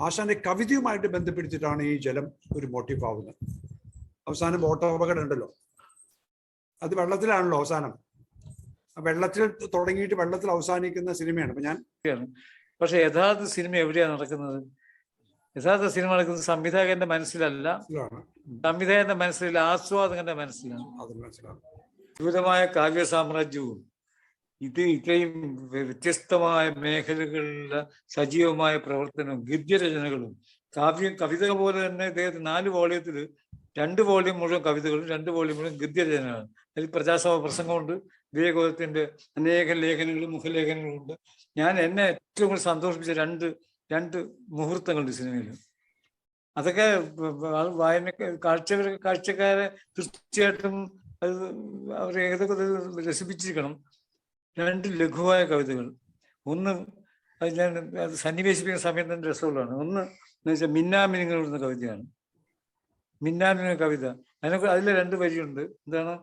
ആശാന്റെ കവിതയുമായിട്ട് ബന്ധപ്പെടുത്തിയിട്ടാണ് ഈ ജലം ഒരു മോട്ടീവ് ആവുന്നത്. അവസാനം ബോട്ട് അപകടം ഉണ്ടല്ലോ. അത് വെള്ളത്തിലാണല്ലോ അവസാനം. വെള്ളത്തിൽ തുടങ്ങിയിട്ട് വെള്ളത്തിൽ അവസാനിക്കുന്ന സിനിമയാണ്. അപ്പൊ ഞാൻ പക്ഷെ യഥാർത്ഥ സിനിമ എവിടെയാണ് നടക്കുന്നത്? യഥാർത്ഥ സിനിമ നടക്കുന്നത് സംവിധായകന്റെ മനസ്സിലല്ല സംവിധായകന്റെ മനസ്സിലല്ല ആസ്വാദകന്റെ മനസ്സിലാണ്. അത് മനസ്സിലാണ്. വിപുലമായ കാവ്യ സാമ്രാജ്യവും ഇത് ഇത്രയും വ്യത്യസ്തമായ മേഖലകളിൽ സജീവമായ പ്രവർത്തനവും ഗദ്യരചനകളും കാവ്യം കവിത പോലെ തന്നെ ഇദ്ദേഹത്തിന് നാല് വോളിയത്തിൽ രണ്ട് വോളിയം മുഴുവൻ കവിതകളും രണ്ട് വോളിയം മുഴുവൻ ഗദ്യരചനകളാണ് അതിൽ പ്രജാസഭ പ്രസംഗമുണ്ട് വിവേകോദത്തിന്റെ അനേകം ലേഖനങ്ങളും മുഖലേഖനങ്ങളും ഉണ്ട്. ഞാൻ എന്നെ ഏറ്റവും കൂടുതൽ സന്തോഷിപ്പിച്ച രണ്ട് രണ്ട് മുഹൂർത്തങ്ങളുണ്ട് സിനിമയിൽ അതൊക്കെ വായന കാഴ്ച കാഴ്ചക്കാരെ തീർച്ചയായിട്ടും അത് അവർ ഏതൊക്കെ രസിപ്പിച്ചിരിക്കണം. രണ്ട് ലഘുവായ കവിതകൾ. ഒന്ന് അത് ഞാൻ അത് സന്നിവേശിപ്പിക്കുന്ന സമയത്ത് തന്നെ രസമുള്ളതാണ്. ഒന്ന് എന്ന് വെച്ചാൽ മിന്നാമിനിങ്ങൾ എന്ന കവിതയാണ്. മിന്നാമിന കവിത. അതിനൊക്കെ അതിലെ രണ്ട് വരിയുണ്ട്. എന്താണ്?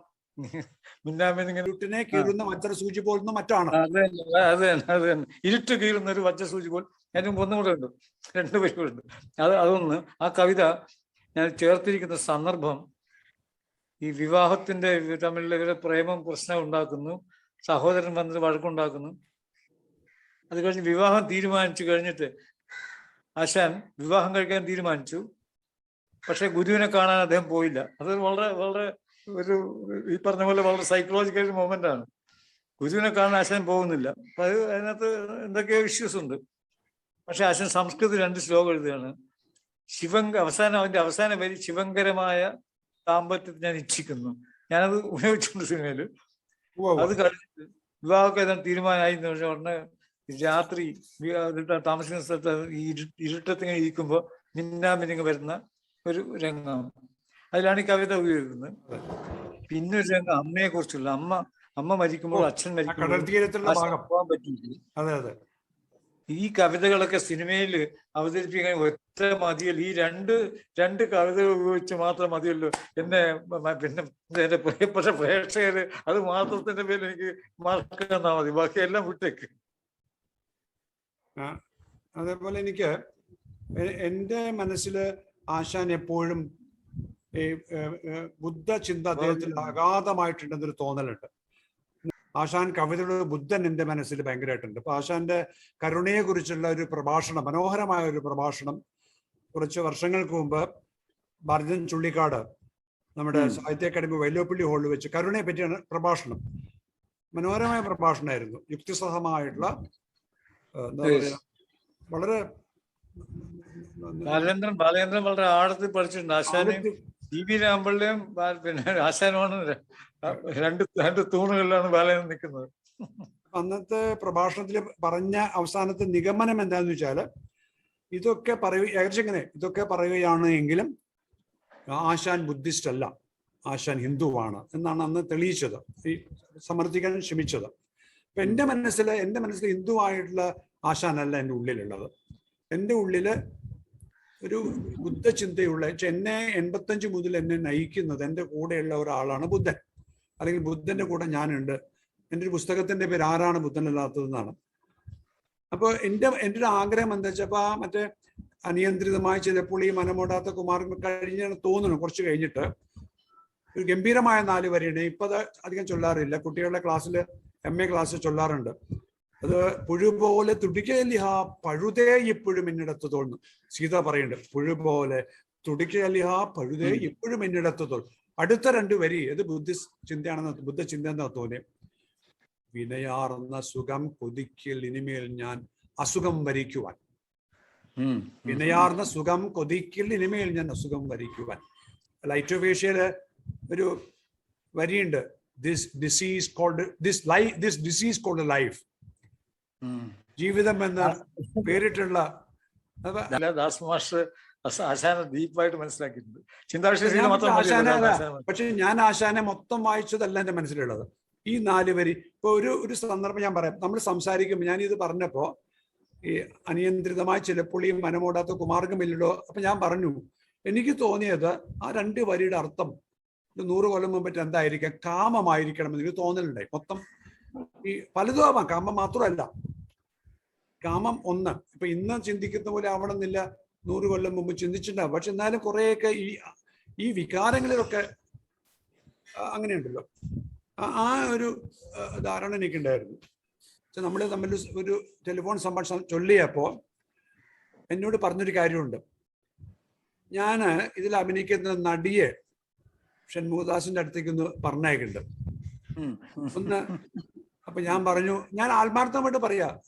ഇരുട്ടിനെ കീറുന്ന മറ്റൊരു സൂചി പോലുന്ന മറ്റാണ്? അത് തന്നെ. അത് തന്നെ. അത് തന്നെ. ഇരുട്ട് കീറുന്ന ഒരു വച്ച സൂചി പോൽ. അതിന് ഒന്നും കൂടെ ഉണ്ട്. രണ്ട് വരികളുണ്ട്. അത് അതൊന്ന് ആ കവിത ഞാൻ ചേർത്തിരിക്കുന്ന സന്ദർഭം ഈ വിവാഹത്തിന്റെ തമ്മിലുള്ള ഇവരെ പ്രേമം പ്രശ്നം ഉണ്ടാക്കുന്നു. സഹോദരൻ വന്നിട്ട് വഴക്കുണ്ടാക്കുന്നു. അത് കഴിഞ്ഞ് വിവാഹം തീരുമാനിച്ചു കഴിഞ്ഞിട്ട് ആശാൻ വിവാഹം കഴിക്കാൻ തീരുമാനിച്ചു. പക്ഷെ ഗുരുവിനെ കാണാൻ അദ്ദേഹം പോയില്ല. അത് വളരെ വളരെ ഒരു ഈ പറഞ്ഞ പോലെ വളരെ സൈക്കോളജിക്കൽ മൊമെന്റ് ആണ്. ഗുരുവിനെ കാണാൻ ആശാൻ പോകുന്നില്ല. അപ്പൊ അത് അതിനകത്ത് എന്തൊക്കെയോ ഇഷ്യൂസ് ഉണ്ട്. പക്ഷെ ആശാൻ സംസ്കൃതത്തിൽ രണ്ട് ശ്ലോകം എഴുതുകയാണ്. ശിവങ്ക അവസാനം അവന്റെ അവസാന വരി ശിവങ്കരമായ ദാമ്പത്യത്തെ ഞാൻ ഇച്ഛിക്കുന്നു. ഞാനത് ഉപയോഗിച്ചിട്ടുണ്ട് സിനിമയിൽ. അത് കഴിഞ്ഞിട്ട് വിവാഹമൊക്കെ ഏതാണ്ട് തീരുമാനമായി എന്ന് പറഞ്ഞ ഉടനെ രാത്രി താമസിക്കുന്ന സ്ഥലത്ത് ഈ ഇരു- ഇരുട്ടത്തിങ്ങനെ ഇരിക്കുമ്പോൾ മിന്നാമിനിങ്ങ് വരുന്ന ഒരു രംഗം അതിലാണ് ഈ കവിത ഉപയോഗിക്കുന്നത്. പിന്നെ ഒരു രംഗം അമ്മയെ കുറിച്ചുള്ള അമ്മ അമ്മ മരിക്കുമ്പോൾ അച്ഛൻ മരിക്കുമ്പോൾ പോകാൻ പറ്റില്ല അതെ അതെ. ഈ കവിതകളൊക്കെ സിനിമയിൽ അവതരിപ്പിക്കാൻ ഒറ്റ മതിയല്ല. ഈ രണ്ട് രണ്ട് കവിതകൾ ഉപയോഗിച്ച് മാത്രം മതിയല്ലോ. എന്നെ പിന്നെ എന്റെ പ്രിയപ്പെട്ട പ്രേക്ഷകര് അത് മാത്രത്തിന്റെ പേരിൽ എനിക്ക് മാർക്ക് മതി. ബാക്കി എല്ലാം വിട്ടേക്ക്. അതേപോലെ എനിക്ക് എന്റെ എന്റെ മനസ്സിൽ ആശാൻ എപ്പോഴും ഈ ബുദ്ധ ചിന്ത അദ്ദേഹത്തിൽ അഗാധമായിട്ടുണ്ടെന്നൊരു തോന്നലുണ്ട്. ആശാൻ കവിതയുടെ ബുദ്ധൻ എന്റെ മനസ്സിൽ ഭയങ്കരമായിട്ടുണ്ട്. അപ്പൊ ആശാന്റെ കരുണയെ കുറിച്ചുള്ള ഒരു പ്രഭാഷണം മനോഹരമായ ഒരു പ്രഭാഷണം കുറച്ച് വർഷങ്ങൾക്ക് മുമ്പ് ഭരതൻ ചുള്ളിക്കാട് നമ്മുടെ സാഹിത്യ അക്കാദമി വൈലോപ്പള്ളി ഹാളിൽ വെച്ച് കരുണയെ പറ്റിയാണ് പ്രഭാഷണം. മനോഹരമായ പ്രഭാഷണമായിരുന്നു. യുക്തിസഹമായിട്ടുള്ള എന്താ. വളരെ ബാലേന്ദ്രൻ ബാലേന്ദ്രൻ വളരെ ആഴത്തിൽ പഠിച്ചിട്ടുണ്ട്. ആശാനെയും ആഴത്തിൽ- ടി വി രാമ്പള്ളിയും പിന്നെ ആശാനുമാണ് രണ്ട് രണ്ട് തൂണുകളിലാണ് ബാലേന്ദ്രൻ നിൽക്കുന്നത്. അന്നത്തെ പ്രഭാഷണത്തിൽ പറഞ്ഞ അവസാനത്തെ നിഗമനം എന്താന്ന് വെച്ചാൽ ഇതൊക്കെ പറയുക ഏകദേശം ഇങ്ങനെ ഇതൊക്കെ പറയുകയാണ് എങ്കിലും ആശാൻ ബുദ്ധിസ്റ്റ് അല്ല ആശാൻ ഹിന്ദുവാണ് എന്നാണ് അന്ന് തെളിയിച്ചത് ഈ സമർത്ഥിക്കാൻ ശ്രമിച്ചത്. അപ്പൊ എന്റെ മനസ്സിൽ എന്റെ മനസ്സിൽ ഹിന്ദുവായിട്ടുള്ള ആശാനല്ല എന്റെ ഉള്ളിലുള്ളത്. എന്റെ ഉള്ളിൽ ഒരു ബുദ്ധചിന്തയുള്ള വെച്ചാ എന്നെ എൺപത്തഞ്ച് മുതൽ എന്നെ നയിക്കുന്നത് എന്റെ കൂടെയുള്ള ഒരാളാണ് ബുദ്ധൻ. അല്ലെങ്കിൽ ബുദ്ധന്റെ കൂടെ ഞാനുണ്ട്. എന്റെ ഒരു പുസ്തകത്തിന്റെ പേര് ആരാണ് ബുദ്ധനല്ലാത്തതെന്നാണ് അപ്പോൾ എന്റെ എന്റെ ഒരു ആഗ്രഹം എന്താ വെച്ചാൽ ആ മറ്റേ അനിയന്ത്രിതമായി ചിലപ്പോൾ ഈ മനമോടാത്ത കുമാരൻ കഴിഞ്ഞാണ് തോന്നുന്നു കുറച്ച് കഴിഞ്ഞിട്ട്. ഒരു ഗംഭീരമായ നാല് വരെയാണ് ഇപ്പൊ അത് അധികം ചൊല്ലാറില്ല. കുട്ടികളുടെ ക്ലാസ്സിൽ എം എ ക്ലാസ്സിൽ ചൊല്ലാറുണ്ട്. അത് പുഴു പോലെ തുടിക്കലിഹ പഴുതേ ഇപ്പോഴും എന്നിടത്ത് തോന്നുന്നു. സീത പറയുന്നുണ്ട് പുഴു പോലെ തുടിക്കലിഹ പഴുതേ ഇപ്പോഴും എന്നിടത്ത് തോന്നുന്നു. അടുത്ത രണ്ട് വരി ഇത് ബുദ്ധി ചിന്തയാണെന്ന് ബുദ്ധ ചിന്ത എന്നാ തോന്നി വിനയാർന്ന സുഖം കൊതിക്കൽ ഇനിമേൽ ഞാൻ അസുഖം വരിക്കുവാൻ. വിനയാർന്ന സുഖം കൊതിക്കൽ ഇനിമേൽ ഞാൻ അസുഖം വരിക്കുവാൻ ലൈറ്റ് ഓഫ് ഏഷ്യയിൽ ഒരു വരിയുണ്ട് this disease called this life this disease called life. ജീവിതം എന്ന പേരിട്ടുള്ള ദാസ് മാസ്റ്റർ ആശാനെ ഡീപ്പായിട്ട് മനസ്സിലാക്കിയിട്ടുണ്ട്. ചിന്താവിഷയ മാത്രം പക്ഷെ ഞാൻ ആശാനെ മൊത്തം വായിച്ചതല്ല എന്റെ മനസ്സിലുള്ളത്. ഈ നാല് വരി ഇപ്പൊ ഒരു ഒരു സന്ദർഭം ഞാൻ പറയാം. നമ്മൾ സംസാരിക്കുമ്പോൾ ഞാൻ ഇത് പറഞ്ഞപ്പോ ഈ അനിയന്ത്രിതമായി ചിലപ്പോൾ ഈ മനമോടാത്ത കുമാർഗമില്ലല്ലോ അപ്പൊ ഞാൻ പറഞ്ഞു എനിക്ക് തോന്നിയത് ആ രണ്ട് വരിയുടെ അർത്ഥം ഒരു നൂറ് കൊല്ലം മുമ്പ് എന്തായിരിക്കാം? കാമമായിരിക്കണം എന്ന് എനിക്ക് തോന്നലുണ്ടായി. മൊത്തം ഈ പലതും ആവാം. കാമം മാത്രമല്ല. കാമം ഒന്ന്. ഇപ്പൊ ഇന്ന് ചിന്തിക്കുന്ന പോലെ ആവണമെന്നില്ല. നൂറ് കൊല്ലം മുമ്പ് ചിന്തിച്ചിട്ടുണ്ടാവും. പക്ഷെ എന്നാലും കുറേയൊക്കെ ഈ ഈ വികാരങ്ങളിലൊക്കെ അങ്ങനെയുണ്ടല്ലോ. ആ- ഒരു ധാരണ എനിക്കുണ്ടായിരുന്നു. പക്ഷെ നമ്മൾ തമ്മിൽ ഒരു ടെലിഫോൺ സംഭാഷണം ചൊല്ലിയപ്പോൾ എന്നോട് പറഞ്ഞൊരു കാര്യമുണ്ട്. ഞാൻ ഇതിൽ അഭിനയിക്കുന്ന നടിയെ ഷൺമുഖദാസിന്റെ അടുത്തേക്ക് ഒന്ന് പറഞ്ഞയക്കുന്നുണ്ട്. ഉം. ഒന്ന് അപ്പൊ ഞാൻ പറഞ്ഞു ഞാൻ ആത്മാർത്ഥമായിട്ട് പറയാ.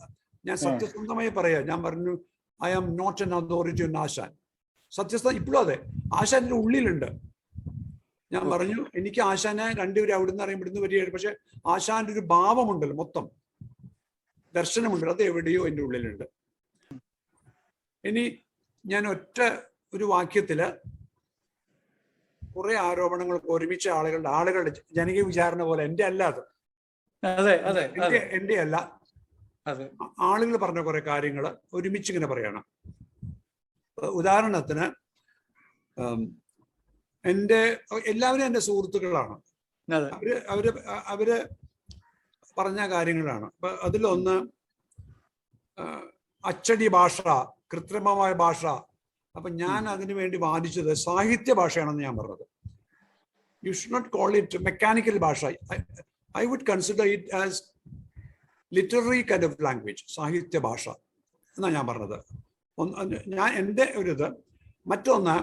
ഞാൻ സത്യസന്ധമായി പറയാ. ഞാൻ പറഞ്ഞു I am not an authority on Asan സത്യസ്ഥ ഇപ്പോഴും അതെ. ആശാന്റെ ഉള്ളിലുണ്ട്. ഞാൻ പറഞ്ഞു എനിക്ക് ആശാനെ രണ്ടുപേരും അവിടുന്ന് അറിയാം ഇവിടുന്ന് വരികയാണ്. പക്ഷെ ആശാന്റെ ഒരു ഭാവമുണ്ടല്ലോ മൊത്തം. ദർശനമുണ്ട്. അത് എവിടെയോ എന്റെ ഉള്ളിലുണ്ട്. ഇനി ഞാൻ ഒറ്റ ഒരു വാക്യത്തിൽ കുറെ ആരോപണങ്ങൾ ഒരുമിച്ച ആളുകളുടെ ആളുകളുടെ ജനകീയ വിചാരണ പോലെ എന്റെ അല്ല അത്. എന്റെ അല്ല. ആളുകൾ പറഞ്ഞ കുറെ കാര്യങ്ങൾ ഒരുമിച്ച് ഇങ്ങനെ പറയണം. ഉദാഹരണത്തിന് എന്റെ എല്ലാവരും എന്റെ സുഹൃത്തുക്കളാണ്. അവർ അവർ അവർ പറഞ്ഞ കാര്യങ്ങളാണ്. അപ്പൊ അതിലൊന്ന് അച്ചടി ഭാഷ കൃത്രിമമായ ഭാഷ. അപ്പൊ ഞാൻ അതിനു വേണ്ടി വാദിച്ചത് സാഹിത്യ ഭാഷയാണെന്ന് ഞാൻ പറഞ്ഞത്. You should not call it mechanical ഭാഷ. I would consider it as literary kind of language സാഹിത്യ ഭാഷ എന്നാണ് ഞാൻ പറഞ്ഞത്. ഒന്ന് ഞാൻ എന്റെ ഒരു ഇത് മറ്റൊന്ന്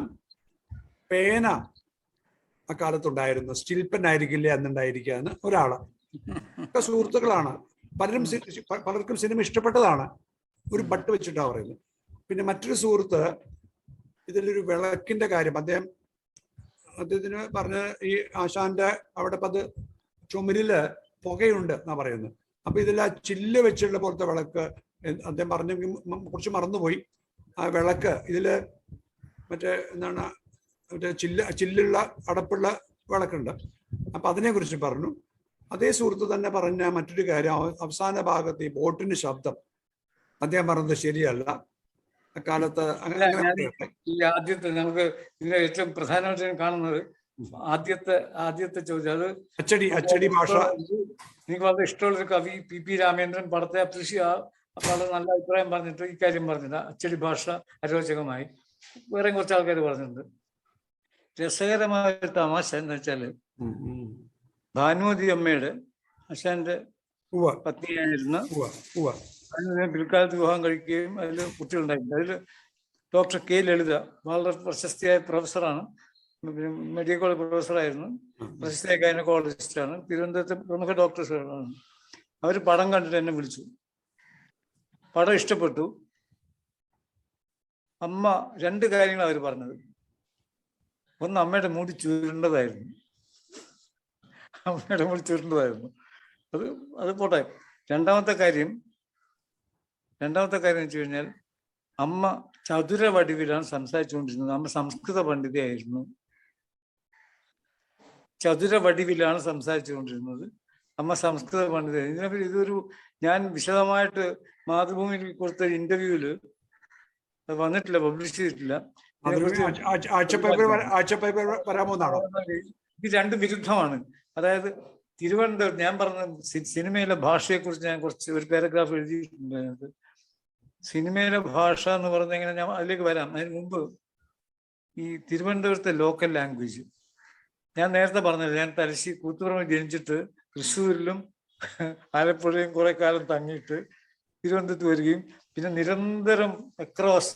പേന അക്കാലത്തുണ്ടായിരുന്നു സ്റ്റിൽ പെൻ ആയിരിക്കില്ലേ അന്നുണ്ടായിരിക്കുക എന്ന് ഒരാൾ. ഒക്കെ സുഹൃത്തുക്കളാണ്. പലരും പലർക്കും സിനിമ ഇഷ്ടപ്പെട്ടതാണ്. ഒരു ബട്ട് വെച്ചിട്ടാണ് പറയുന്നത്. പിന്നെ മറ്റൊരു സുഹൃത്ത് ഇതിലൊരു വിളക്കിന്റെ കാര്യം അദ്ദേഹം അദ്ദേഹത്തിന് പറഞ്ഞ ഈ ആശാന്റെ അവിടെ പത് ചുമരിൽ പുകയുണ്ട് എന്നാ പറയുന്നത്. അപ്പൊ ഇതിൽ ആ ചില്ല് വെച്ചുള്ള പോലത്തെ വിളക്ക് അദ്ദേഹം പറഞ്ഞെങ്കിൽ കുറച്ച് മറന്നുപോയി. ആ വിളക്ക് ഇതിൽ മറ്റേ എന്താണ് മറ്റേ ചില്ല് ചില്ലുള്ള അടപ്പുള്ള വിളക്കുണ്ട്. അപ്പൊ അതിനെ കുറിച്ച് പറഞ്ഞു. അതേ സുഹൃത്ത് തന്നെ പറഞ്ഞ മറ്റൊരു കാര്യം അവസാന ഭാഗത്ത് ഈ ബോട്ടിന് ശബ്ദം അദ്ദേഹം പറഞ്ഞത് ശരിയല്ല. അക്കാലത്ത് ഈ ആദ്യത്തെ നമുക്ക് ഇതിന്റെ ഏറ്റവും പ്രധാനമായിട്ട് കാണുന്നത്. ആദ്യത്തെ ആദ്യത്തെ ചോദ്യം അത് അച്ചടി അച്ചടി ഭാഷ. എനിക്ക് വളരെ ഇഷ്ടമുള്ളൊരു കവി പി പി രാമേന്ദ്രൻ പടത്തെ അപ്രീഷ്യ വളരെ നല്ല അഭിപ്രായം പറഞ്ഞിട്ട് ഈ കാര്യം പറഞ്ഞില്ല. അച്ചടി ഭാഷ അരോചകമായി. വേറെ കുറച്ച് ആൾക്കാർ പറഞ്ഞിട്ടുണ്ട്. രസകരമായ തമാശ എന്ന് വെച്ചാൽ. ഭാനുമതി അമ്മയുടെ ഉവ്വ. പത്നിയായിരുന്ന പിൽക്കാലത്ത് വിവാഹം കഴിക്കുകയും അതിൽ കുട്ടികളുണ്ടായിട്ടുണ്ട് അതിൽ ഡോക്ടർ കെ ലളിത വളരെ പ്രശസ്തിയായ പ്രൊഫസറാണ്. മെഡിക്കൽ കോളേജ് പ്രൊഫസറായിരുന്നു പ്രശസ്തി ഗൈനക്കോളജിസ്റ്റാണ് തിരുവനന്തപുരത്തെ പ്രമുഖ ഡോക്ടേഴ്സുകളാണ് അവർ പടം കണ്ടിട്ട് എന്നെ വിളിച്ചു. പടം ഇഷ്ടപ്പെട്ടു. അമ്മ രണ്ട് കാര്യങ്ങൾ അവർ പറഞ്ഞത്. ഒന്ന് അമ്മയുടെ മുടി ചുരുണ്ടതായിരുന്നു. അമ്മയുടെ മുടി ചുരുണ്ടതായിരുന്നു. അത് അത് പോട്ടെ. രണ്ടാമത്തെ കാര്യം രണ്ടാമത്തെ കാര്യം വെച്ച് കഴിഞ്ഞാൽ അമ്മ ചതുര വടിവിലാണ് സംസാരിച്ചുകൊണ്ടിരുന്നത്. അമ്മ സംസ്കൃത പണ്ഡിതയായിരുന്നു. ചതുര വടിവിലാണ് സംസാരിച്ചുകൊണ്ടിരുന്നത്. അമ്മ സംസ്കൃത പണ്ഡിത ഇതിനെപ്പറ്റി ഇതൊരു ഞാൻ വിശദമായിട്ട് മാതൃഭൂമിയിൽ കൊടുത്ത ഇന്റർവ്യൂവിൽ അത് വന്നിട്ടില്ല പബ്ലിഷ് ചെയ്തിട്ടില്ല. ഇത് രണ്ട് വിരുദ്ധമാണ്. അതായത് തിരുവനന്തപുരം ഞാൻ പറഞ്ഞ സിനിമയിലെ സിനിമയിലെ ഭാഷയെക്കുറിച്ച് ഞാൻ കുറച്ച് ഒരു പാരഗ്രാഫ് എഴുതിയിട്ടുണ്ട് സിനിമയിലെ ഭാഷ എന്ന് പറഞ്ഞ എങ്ങനെ ഞാൻ അതിലേക്ക് വരാം. അതിന് മുമ്പ് ഈ തിരുവനന്തപുരത്തെ ലോക്കൽ ലാംഗ്വേജ് ഞാൻ നേരത്തെ പറഞ്ഞത് ഞാൻ തലശ്ശേരി കൂത്തുപറമ്പ് ജനിച്ചിട്ട് തൃശ്ശൂരിലും ആലപ്പുഴയും കുറെ കാലം തങ്ങിയിട്ട് തിരുവനന്തപുരത്ത് വരികയും പിന്നെ നിരന്തരം അക്രോസ്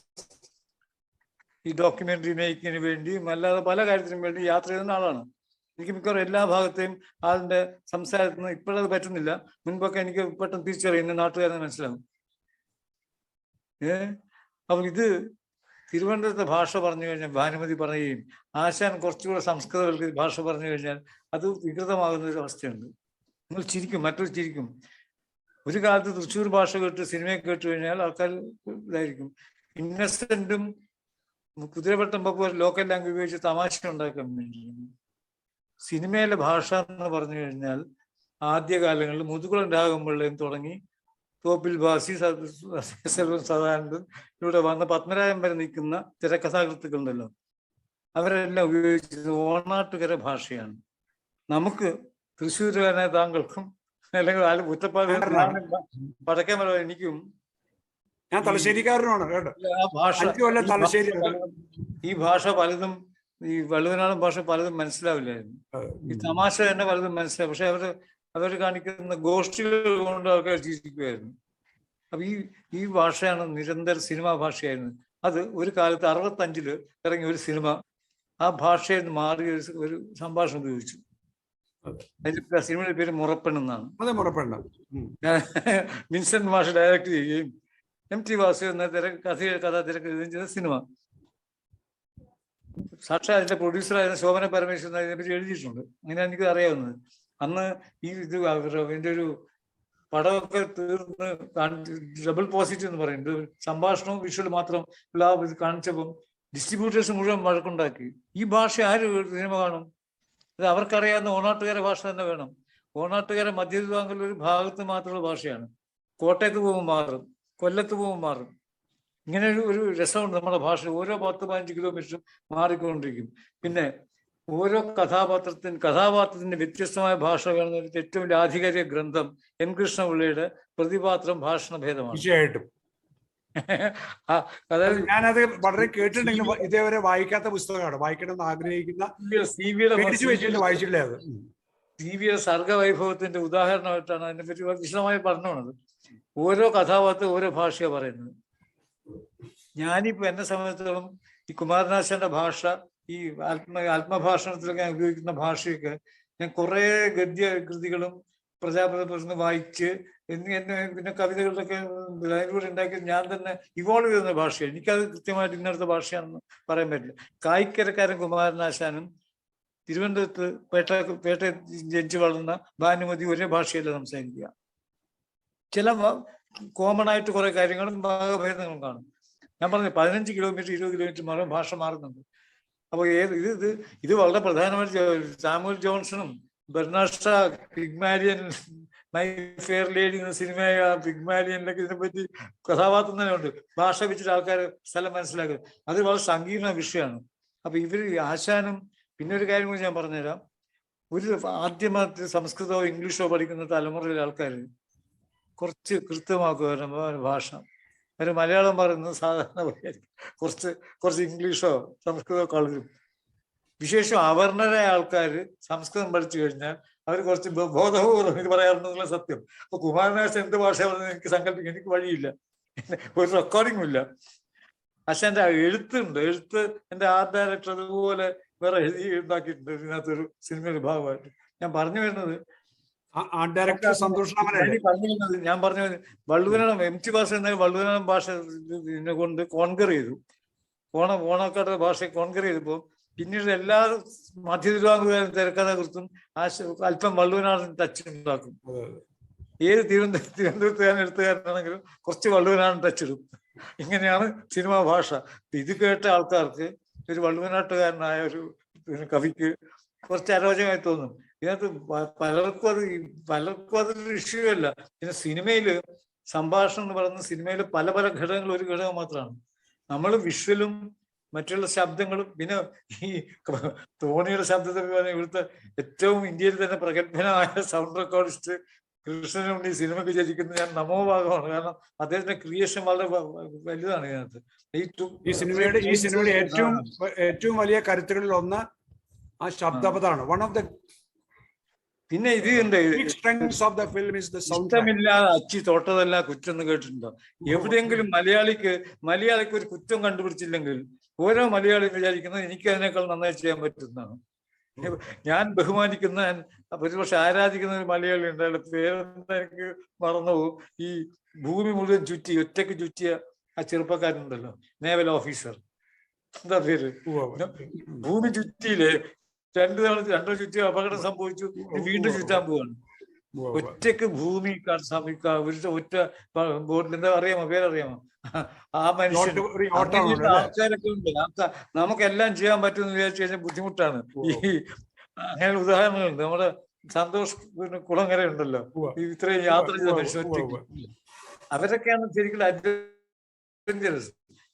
ഈ ഡോക്യുമെന്ററി മേക്കിങ്ങിന് വേണ്ടിയും അല്ലാതെ പല കാര്യത്തിനും വേണ്ടി യാത്ര ചെയ്യുന്ന ആളാണ്. എനിക്ക് മിക്കവാറും എല്ലാ ഭാഗത്തെയും ആളിന്റെ സംസാരത്തിൽ നിന്ന് ഇപ്പോഴത് പറ്റുന്നില്ല. മുൻപൊക്കെ എനിക്ക് പെട്ടെന്ന് തിരിച്ചറിയുന്ന നാട്ടുകാരെന്ന് മനസ്സിലാവും. ഏ? അപ്പൊ ഇത് തിരുവനന്തപുരത്തെ ഭാഷ പറഞ്ഞു കഴിഞ്ഞാൽ ഭാനുമതി പറയുകയും ആശാൻ കുറച്ചുകൂടെ സംസ്കൃത ഭാഷ പറഞ്ഞു കഴിഞ്ഞാൽ അത് വികൃതമാകുന്ന ഒരു അവസ്ഥയുണ്ട്. നിങ്ങൾ ചിരിക്കും മറ്റൊരു ചിരിക്കും. ഒരു കാലത്ത് തൃശ്ശൂർ ഭാഷ കേട്ട് സിനിമ കേട്ട് കഴിഞ്ഞാൽ ആൾക്കാർ ഇതായിരിക്കും. ഇന്നസെന്റും കുതിരവട്ടം പോലെ ലോക്കൽ ലാംഗ്വേജ് ഉപയോഗിച്ച് തമാശ ഉണ്ടാക്കാൻ വേണ്ടി സിനിമയിലെ ഭാഷ എന്ന് പറഞ്ഞു കഴിഞ്ഞാൽ ആദ്യകാലങ്ങളിൽ മുതുകുളം രാഗമ്പിള്ളയും തുടങ്ങി തോപ്പിൽ ബാസി സെൽവൻ സദാനന്ദൻ ഇവിടെ വന്ന പത്മരാജൻ വരെ നിൽക്കുന്ന തിരക്കഥാകൃത്തുക്കളുണ്ടല്ലോ അവരെല്ലാം ഉപയോഗിച്ചത് ഓണാട്ടുകര ഭാഷയാണ്. നമുക്ക് തൃശ്ശൂരുകാരനായ താങ്കൾക്കും അല്ലെങ്കിൽ ആൽ കുറ്റപ്പാട് വടക്കേമല എനിക്കും ഞാൻ തലശ്ശേരിക്കാരനാണ് കേട്ടോ. ഈ ഭാഷ പലതും ഈ വള്ളുവനാടൻ ഭാഷ പലതും മനസ്സിലാവില്ലായിരുന്നു. ഈ തമാശ തന്നെ പലതും മനസ്സിലാവും പക്ഷെ അവർ അവർ കാണിക്കുന്ന ഗോഷ്ഠികൾ കൊണ്ട് ആൾക്കാർ ജീവിക്കുമായിരുന്നു അപ്പൊ ഈ ഈ ഭാഷയാണ് നിരന്തര സിനിമാ ഭാഷയായിരുന്നു. അത് ഒരു കാലത്ത് അറുപത്തഞ്ചിൽ ഇറങ്ങിയ ഒരു സിനിമ ആ ഭാഷയിൽ നിന്ന് മാറി ഒരു ഒരു സംഭാഷണം ഉപയോഗിച്ചു. അതിന്റെ സിനിമയുടെ പേര് മുറപ്പൻ എന്നാണ്. വിൻസെന്റ് മാഷ് ഡയറക്ട് ചെയ്യുകയും എം ടി വാസു എന്ന തിര കഥ കഥ തിരക്ക് എഴുതുകയും ചെയ്ത സിനിമ. സാക്ഷാ അതിന്റെ പ്രൊഡ്യൂസറായിരുന്ന ശോഭന പരമേശ്വരൻ അതിനെപ്പറ്റി എഴുതിയിട്ടുണ്ട്. അങ്ങനെയാണ് എനിക്ക് അറിയാവുന്നത്. അന്ന് ഈ ഇത് അവരുടെ ഒരു പടമൊക്കെ തീർന്ന് ഡബിൾ പോസിറ്റീവ് എന്ന് പറയുന്നത് സംഭാഷണവും വിഷ്വൽ മാത്രം ഉള്ള ഇത് കാണിച്ചപ്പം ഡിസ്ട്രിബ്യൂട്ടേഴ്സ് മുഴുവൻ വഴക്കുണ്ടാക്കി. ഈ ഭാഷ ആര് സിനിമ കാണും? അത് അവർക്കറിയാവുന്ന ഓണാട്ടുകാരെ ഭാഷ തന്നെ വേണം. ഓണാട്ടുകാരെ മധ്യവിഭാഗത്തിൽ ഒരു ഭാഗത്ത് മാത്രമുള്ള ഭാഷയാണ്. കോട്ടയത്ത് പോകുമ്പോൾ മാറും കൊല്ലത്ത് പോകുമ്പോൾ മാറും. ഇങ്ങനെ ഒരു ഒരു രസമുണ്ട് നമ്മുടെ ഭാഷ ഓരോ പത്ത് പതിനഞ്ച് കിലോമീറ്ററും മാറിക്കൊണ്ടിരിക്കും. പിന്നെ ഓരോ കഥാപാത്രത്തിന് കഥാപാത്രത്തിന് വ്യത്യസ്തമായ ഭാഷ വേണമെന്ന് ഏറ്റവും വലിയ ആധികാരിക ഗ്രന്ഥം എൻ കൃഷ്ണപിള്ളയുടെ പ്രതിപാത്രം ഭാഷണ ഭേദമാണ്. തീർച്ചയായിട്ടും. അതായത് ഞാനത് വളരെ കേട്ടിട്ടുണ്ടെങ്കിലും ഇതേവരെ വായിക്കാത്ത പുസ്തകമാണ്. വായിക്കണം എന്ന് ആഗ്രഹിക്കുന്ന വായിച്ചിട്ടില്ല അത്. ടി വിയുടെ സർഗവൈഭവത്തിന്റെ ഉദാഹരണമായിട്ടാണ് അതിനെപ്പറ്റി വിശദമായി പറഞ്ഞു പോണത് ഓരോ കഥാപാത്രം ഓരോ ഭാഷയാണ് പറയുന്നത്. ഞാനിപ്പോ എന്നെ സംബന്ധിച്ചിടത്തോളം ഈ കുമാരനാശന്റെ ഭാഷ ഈ ആത്മ ആത്മഭാഷണത്തിലൊക്കെ ഞാൻ ഉപയോഗിക്കുന്ന ഭാഷയൊക്കെ ഞാൻ കുറേ ഗദ്യ കൃതികളും പ്രജാപതി വായിച്ച് എന്ന് എന്നെ പിന്നെ കവിതകളിലൊക്കെ അതിലൂടെ ഉണ്ടാക്കി ഞാൻ തന്നെ ഇവോൾവ് ചെയ്യുന്ന ഭാഷയാണ്. എനിക്കത് കൃത്യമായിട്ട് ഇന്നത്തെ ഭാഷയാണെന്ന് പറയാൻ പറ്റില്ല. കായിക്കരക്കാരൻ കുമാരനാശാനും തിരുവനന്തപുരത്ത് പേട്ട പേട്ട ജനിച്ചു വളർന്ന ഭാനുമതി ഒരേ ഭാഷയല്ല സംസാരിക്കുക. ചില കോമൺ ആയിട്ട് കുറെ കാര്യങ്ങളും ഭാഗഭേദങ്ങളും കാണും. ഞാൻ പറഞ്ഞു പതിനഞ്ച് കിലോമീറ്റർ ഇരുപത് കിലോമീറ്റർ മാറും ഭാഷ മാറുന്നുണ്ട്. അപ്പോൾ ഏത് ഇത് ഇത് ഇത് വളരെ പ്രധാനമായിട്ട് Samuel ജോൺസണും Bernard Shaw Pygmalion My Fair Lady എന്ന സിനിമയായ പിഗ്മാലിയനിലൊക്കെ ഇതിനെപ്പറ്റി കഥാപാത്രം തന്നെ ഉണ്ട്. ഭാഷ വെച്ചിട്ട് ആൾക്കാർ സ്ഥലം മനസ്സിലാക്കുക അത് വളരെ സങ്കീർണ വിഷയമാണ്. അപ്പൊ ഇവർ ആശാനും പിന്നെ ഒരു കാര്യം കൂടി ഞാൻ പറഞ്ഞുതരാം. ഒരു ആദ്യമായിട്ട് സംസ്കൃതമോ ഇംഗ്ലീഷോ പഠിക്കുന്ന തലമുറയിലെ ആൾക്കാർ കുറച്ച് കൃത്യമാക്കുക ഭാഷ. അവർ മലയാളം പറയുന്നത് സാധാരണ കുറച്ച് കുറച്ച് ഇംഗ്ലീഷോ സംസ്കൃതമോ കളരും വിശേഷം അവർണരായ ആൾക്കാർ സംസ്കൃതം പഠിച്ചു കഴിഞ്ഞാൽ അവർ കുറച്ച് ബോധപൂർവം ഇത് പറയാറുണ്ടെന്നുള്ള സത്യം. അപ്പൊ കുമാരനാശൻ എന്ത് ഭാഷ പറഞ്ഞത് എനിക്ക് സങ്കല്പിക്കാൻ എനിക്ക് വഴിയില്ല. ഒരു റെക്കോർഡിങ്ങും ഇല്ല. പക്ഷെ എന്റെ എഴുത്തുണ്ട് എഴുത്ത് എന്റെ ആർട്ട് ഡയറക്ടർ അതുപോലെ വേറെ എഴുതി ഉണ്ടാക്കിയിട്ടുണ്ട്. ഇതിനകത്തൊരു സിനിമയുടെ ഭാഗമായിട്ട്. ഞാൻ പറഞ്ഞു വരുന്നത് ഡയറക്ടർ സന്തോഷ് ഞാൻ പറഞ്ഞു വള്ളുവിനാളം എം ടി ഭാഷ എന്ന വള്ളുവിനാളം ഭാഷ കൊണ്ട് കോൺകർ ചെയ്തു. ഓണ ഓണക്കാരുടെ ഭാഷയെ കോൺകർ ചെയ്തപ്പോൾ പിന്നീട് എല്ലാ മധ്യ തിരുവാങ്കൂറുകാരും തിരക്കഥാകൃത്തും ആശ അല്പം വള്ളുവനാടൻ ടച്ച് ഉണ്ടാക്കും. ഏത് തിരുവനന്തപുരം തിരുവനന്തപുരത്തുകാരൻ എഴുത്തുകാരനാണെങ്കിലും കുറച്ച് വള്ളുവനാടൻ ടച്ച് ഇടും. ഇങ്ങനെയാണ് സിനിമാ ഭാഷ. ഇത് കേട്ട ആൾക്കാർക്ക് ഒരു വള്ളുവനാട്ടുകാരനായ ഒരു കവിക്ക് കുറച്ച് അരോചകമായി തോന്നും. ഇതിനകത്ത് പലർക്കും അത് പലർക്കും അതൊരു ഇഷ്യൂ അല്ല പിന്നെ സിനിമയിൽ സംഭാഷണം എന്ന് പറയുന്ന സിനിമയിൽ പല പല ഘടകങ്ങൾ ഒരു ഘടകം മാത്രമാണ്. നമ്മൾ വിഷ്വലും മറ്റുള്ള ശബ്ദങ്ങളും പിന്നെ ഈ തോണിയുടെ ശബ്ദത്തെ പറഞ്ഞാൽ ഇവിടുത്തെ ഏറ്റവും ഇന്ത്യയിൽ തന്നെ പ്രഗത്ഭനായ സൗണ്ട് റെക്കോർഡിസ്റ്റ് കൃഷ്ണനുണ്ട് ഈ സിനിമയ്ക്ക് രചിക്കുന്നത് ഞാൻ നമോഭാഗമാണ് കാരണം അദ്ദേഹത്തിന്റെ ക്രിയേഷൻ വളരെ വലുതാണ് ഇതിനകത്ത്. ഈ സിനിമയുടെ ഈ സിനിമയുടെ ഏറ്റവും ഏറ്റവും വലിയ കരുത്തുകളിൽ ഒന്ന് ആ ശബ്ദപദമാണ് വൺ ഓഫ് ദ പിന്നെ ഇത് ഉണ്ട് strengths of the film is the sound അച്ചി തോട്ടതല്ല കുറ്റം എന്ന് കേട്ടിട്ടുണ്ടോ? എവിടെയെങ്കിലും മലയാളിക്ക് മലയാളിക്ക് ഒരു കുറ്റം കണ്ടുപിടിച്ചില്ലെങ്കിൽ ഓരോ മലയാളി വിചാരിക്കുന്നത് എനിക്ക് അതിനേക്കാൾ നന്നായി ചെയ്യാൻ പറ്റുന്നതാണ്. ഞാൻ ബഹുമാനിക്കുന്ന ഒരുപക്ഷെ ആരാധിക്കുന്ന ഒരു മലയാളി ഉണ്ട് അയാളുടെ പേരെന്താ എനിക്ക് മറന്നുപോകും ഈ ഭൂമി മുഴുവൻ ചുറ്റി ഒറ്റയ്ക്ക് ചുറ്റിയ ആ ചെറുപ്പക്കാരുണ്ടല്ലോ നേവൽ ഓഫീസർ. എന്താ പേര്? ഭൂമി ചുറ്റിയില്ലേ രണ്ടു തവണ രണ്ടോ ചുറ്റി അപകടം സംഭവിച്ചു. വീണ്ടും ചുറ്റാൻ പോവാണ്. ഒറ്റയ്ക്ക് ഭൂമി ക- സമി- ക- ഒറ്റ ബോട്ടിൽ എന്താ അറിയാമോ? പേരറിയാമോ? ആ മനുഷ്യൻ ആൾക്കാരൊക്കെ ഉണ്ട്. നമുക്ക് നമുക്കെല്ലാം ചെയ്യാൻ പറ്റുമെന്ന് വിചാരിച്ചു കഴിഞ്ഞാൽ ബുദ്ധിമുട്ടാണ്. ഈ അങ്ങനെ ഉദാഹരണങ്ങളുണ്ട്. നമ്മുടെ സന്തോഷ് പിന്നെ കുളങ്ങര ഉണ്ടല്ലോ. ഈ ഇത്രയും യാത്ര ചെയ്ത മനുഷ്യൻ അവരൊക്കെയാണ് ശരിക്കും അഡ്വഞ്ചറസ്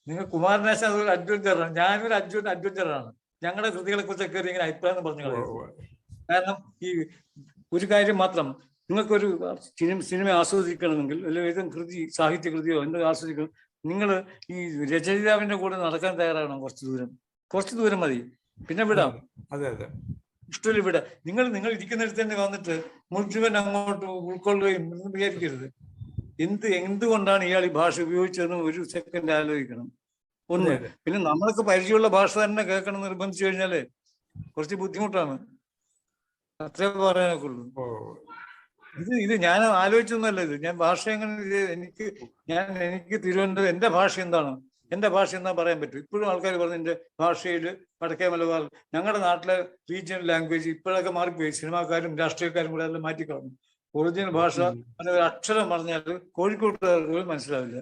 നിങ്ങൾ കുമാരനാശൻ അതൊരു അഡ്വഞ്ചറാണ് ഞാനൊരു അഡ്വ അഡ്വഞ്ചറാണ് ഞങ്ങളുടെ കൃതികളെ കുറിച്ചൊക്കെ ഇങ്ങനെ അഭിപ്രായം പറഞ്ഞു കളയും. കാരണം ഈ ഒരു കാര്യം മാത്രം നിങ്ങൾക്കൊരു സിനിമ സിനിമ ആസ്വദിക്കണമെങ്കിൽ അല്ലെങ്കിൽ ഏതും കൃതി സാഹിത്യ കൃതിയോ എന്തോ ആസ്വദിക്കണം. നിങ്ങൾ ഈ രചയിതാവിന്റെ കൂടെ നടക്കാൻ തയ്യാറാകണം കുറച്ച് ദൂരം. കുറച്ച് ദൂരം മതി. പിന്നെ വിടാം. അതെ അതെ ഇഷ്ടമല്ല വിടാം. നിങ്ങൾ നിങ്ങൾ ഇരിക്കുന്നിടത്ത് തന്നെ വന്നിട്ട് മുഴുവൻ അങ്ങോട്ട് ഉൾക്കൊള്ളുകയും വിചാരിക്കരുത്. എന്ത് എന്തുകൊണ്ടാണ് ഇയാൾ ഈ ഭാഷ ഉപയോഗിച്ചതെന്ന് ഒരു സെക്കൻഡ് ആലോചിക്കണം. ഒന്ന് പിന്നെ നമ്മൾക്ക് പരിചയമുള്ള ഭാഷ തന്നെ കേൾക്കണം നിർബന്ധിച്ചു കഴിഞ്ഞാൽ കുറച്ച് ബുദ്ധിമുട്ടാണ്. അത്രേ പറയാനൊക്കെ ഉള്ളൂ ഇത് ഇത് ഞാൻ ആലോചിച്ചൊന്നുമല്ല ഇത്. ഞാൻ ഭാഷ എങ്ങനെ ഇത് എനിക്ക് ഞാൻ എനിക്ക് തിരുവനന്തപുരം എന്റെ ഭാഷ എന്താണ്? എന്റെ ഭാഷ എന്നാ പറയാൻ പറ്റും? ഇപ്പോഴും ആൾക്കാർ പറഞ്ഞു എന്റെ ഭാഷയിൽ വടക്കേ മലബാർ ഞങ്ങളുടെ നാട്ടിലെ റീജിയണൽ ലാംഗ്വേജ് ഇപ്പോഴൊക്കെ മാറിപ്പോയി. സിനിമാക്കാരും രാഷ്ട്രീയക്കാരും കൂടെ എല്ലാം മാറ്റിക്കളഞ്ഞു. ഒറിജിനൽ ഭാഷ അല്ലെങ്കിൽ ഒരു അക്ഷരം പറഞ്ഞാൽ കോഴിക്കോട്ടുകാർക്ക് മനസ്സിലാവില്ല.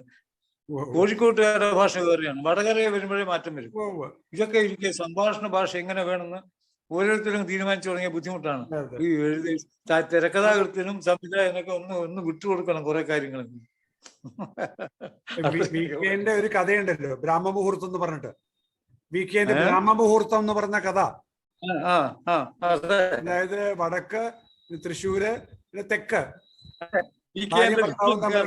കോഴിക്കോട്ടുകാരുടെ ഭാഷ വേറെയാണ് വടകരയെ വരുമ്പോഴേ മാറ്റം വരും. ഇതൊക്കെ ഇരിക്കെ സംഭാഷണ ഭാഷ എങ്ങനെ വേണമെന്ന് ഓരോരുത്തരും തീരുമാനിച്ചു തുടങ്ങിയ ബുദ്ധിമുട്ടാണ്. ഈ എഴുതി തിരക്കഥാകൃത്തിനും സംവിധായകനൊക്കെ ഒന്ന് ഒന്ന് വിട്ടുകൊടുക്കണം കുറെ കാര്യങ്ങളൊക്കെ എന്റെ ഒരു കഥയുണ്ടല്ലോ ബ്രാഹ്മമുഹൂർത്തം എന്ന് പറഞ്ഞിട്ട്. We can't? ബ്രാഹ്മമുഹൂർത്തം എന്ന് പറഞ്ഞ കഥ. അതായത് വടക്ക് തൃശ്ശൂര് തെക്ക്.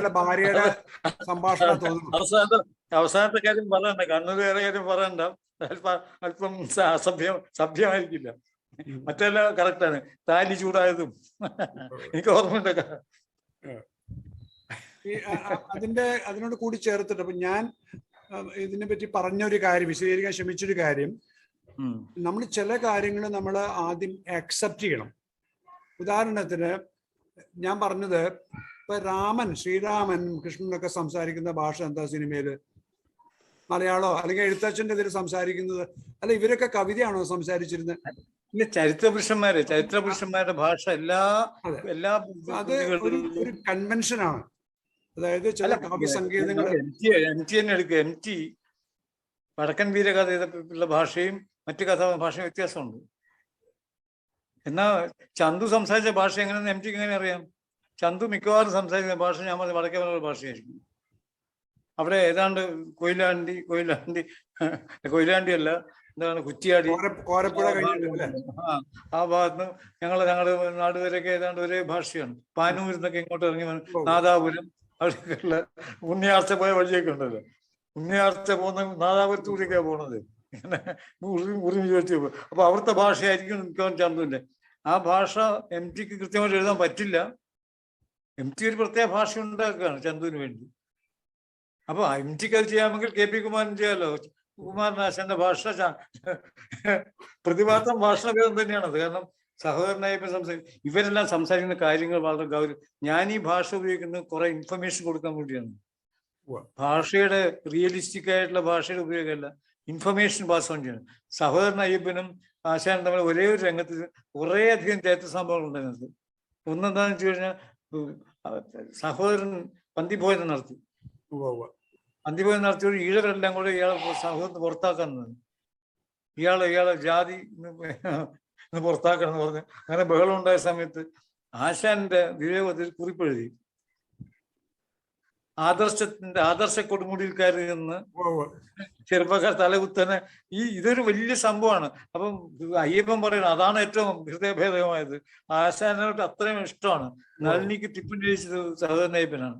ഭാര്യയുടെ സംഭാഷണം അവസാനത്തെ അവസാനത്തെ കാര്യം പറയണ്ട. കണ്ണൂരുകാരെ കാര്യം പറയണ്ട. അല്പം അല്പം സ- അസഭ്യം സഭ്യമായിരിക്കില്ല. മറ്റെല്ലാം കറക്റ്റാണ് താലി ചൂടായതും. എനിക്ക് ഓർമ്മയുണ്ട്. അതിന്റെ അതിനോട് കൂടി ചേർത്തിട്ട് അപ്പൊ ഞാൻ ഇതിനെ പറ്റി പറഞ്ഞൊരു കാര്യം വിശദീകരിക്കാൻ ശ്രമിച്ചൊരു കാര്യം. നമ്മൾ ചില കാര്യങ്ങൾ നമ്മൾ ആദ്യം അക്സെപ്റ്റ് ചെയ്യണം. ഉദാഹരണത്തിന് ഞാൻ പറഞ്ഞത് ഇപ്പൊ രാമൻ ശ്രീരാമൻ കൃഷ്ണനൊക്കെ സംസാരിക്കുന്ന ഭാഷ എന്താ സിനിമയിൽ? മലയാളോ? അല്ലെങ്കിൽ എഴുത്തച്ഛന്റെ ഇതിൽ സംസാരിക്കുന്നത്? അല്ല ഇവരൊക്കെ കവിതയാണോ സംസാരിച്ചിരുന്നത് പിന്നെ ചരിത്ര പുരുഷന്മാര് ചരിത്ര പുരുഷന്മാരുടെ ഭാഷ എല്ലാ എല്ലാ അത് ഒരു കൺവെൻഷനാണ്. അതായത് ചില കാവ്യ സംഗീതങ്ങൾ എം ടി എം ടി തന്നെ എടുക്കുക. എം ടി വടക്കൻ വീരകഥ ഇതൊക്കെയുള്ള ഭാഷയും മറ്റു കഥ ഭാഷയും വ്യത്യാസമുണ്ട്. എന്നാ ചന്തു സംസാരിച്ച ഭാഷ എങ്ങനെയെന്ന് എം ടിക്ക് എങ്ങനെ അറിയാം? ചന്തു മിക്കവാറും സംസാരിക്കുന്ന ഭാഷ ഞാൻ പറഞ്ഞ വടക്കേ മലയാള ഭാഷയായിരിക്കും. അവിടെ ഏതാണ്ട് കൊയിലാണ്ടി കൊയിലാണ്ടി കൊയിലാണ്ടി അല്ല എന്താണ് കുറ്റിയാടി? ആ ഭാഗത്ത് ഞങ്ങൾ ഞങ്ങളുടെ നാടുവരൊക്കെ ഏതാണ്ട് ഒരേ ഭാഷയാണ്. പാനൂരിൽ നിന്നൊക്കെ ഇങ്ങോട്ട് ഇറങ്ങി. നാദാപുരം അവിടെയൊക്കെയുള്ള ഉണ്ണിയാർച്ച പോയ വഴിയൊക്കെ ഉണ്ടല്ലോ. ഉണ്ണിയാർച്ച പോകുന്ന നാദാപുരത്തൂടെയൊക്കെയാണ് പോണത്. ഇങ്ങനെ ഉറിഞ്ഞു ചോദിച്ചു അപ്പൊ അവിടുത്തെ ഭാഷയായിരിക്കും മിക്കവാറും ചന്തുവിന്റെ. ആ ഭാഷ എം ടിക്ക് കൃത്യമായിട്ട് എഴുതാൻ പറ്റില്ല. എം ടി ഒരു പ്രത്യേക ഭാഷ ഉണ്ടാക്കുകയാണ് ചന്തുവിന് വേണ്ടി. അപ്പൊ എം ടിക്ക് അത് ചെയ്യാമെങ്കിൽ കെ പി കുമാരൻ ചെയ്യാമല്ലോ കുമാരനാശന്റെ ഭാഷ പ്രതിഭാസം തന്നെയാണ് അത്. കാരണം സഹോദരനായി ഇപ്പൊ സംസാരിക്കും ഇവരെല്ലാം സംസാരിക്കുന്ന കാര്യങ്ങൾ വളരെ ഗൗരവം ഞാൻ ഈ ഭാഷ ഉപയോഗിക്കുന്നത് കുറെ ഇൻഫർമേഷൻ കൊടുക്കാൻ വേണ്ടിയാണ്. ഭാഷയുടെ റിയലിസ്റ്റിക് ആയിട്ടുള്ള ഭാഷയുടെ ഉപയോഗമല്ല ഇൻഫർമേഷൻ പാസ് ഓൺ ചെയ്യണം. സഹോദരൻ അയ്യപ്പനും ആശാനും തമ്മിൽ ഒരേ ഒരു രംഗത്ത് കുറേ അധികം ചരിത്ര സംഭവങ്ങൾ ഉണ്ടായിരുന്നത് ഒന്നെന്താണെന്ന് വെച്ച് കഴിഞ്ഞാൽ സഹോദരൻ പന്തിഭോജനം നടത്തി. പന്തിഭോജനം ഉവ്വ്. അന്തിഭോജനം നടത്തിയ ഈഴവരെല്ലാം കൂടെ ഇയാളെ സഹോദരൻ പുറത്താക്കാൻ ഇയാൾ ഇയാളെ ഇയാളെ ജാതി പുറത്താക്കണം എന്ന് പറഞ്ഞ് അങ്ങനെ ബഹളം ഉണ്ടായ സമയത്ത് ആശാന്റെ വിവേകത്തിൽ കുറിപ്പെഴുതി. ആദർശത്തിന്റെ ആദർശ കൊടുമുടിയിൽ കയറി നിന്ന്. ചെറുപ്പക്കാർ തലകുത്തനെ. ഈ ഇതൊരു വലിയ സംഭവമാണ്. അപ്പം അയ്യപ്പൻ പറയുന്നത് അതാണ് ഏറ്റവും ഹൃദയഭേദകമായത്. ആശാനോട്ട് അത്രയും ഇഷ്ടമാണ്. നളിനിക്ക് ടിപ്പൻ രചിച്ചത് സഹോദരൻ അയ്യപ്പനാണ്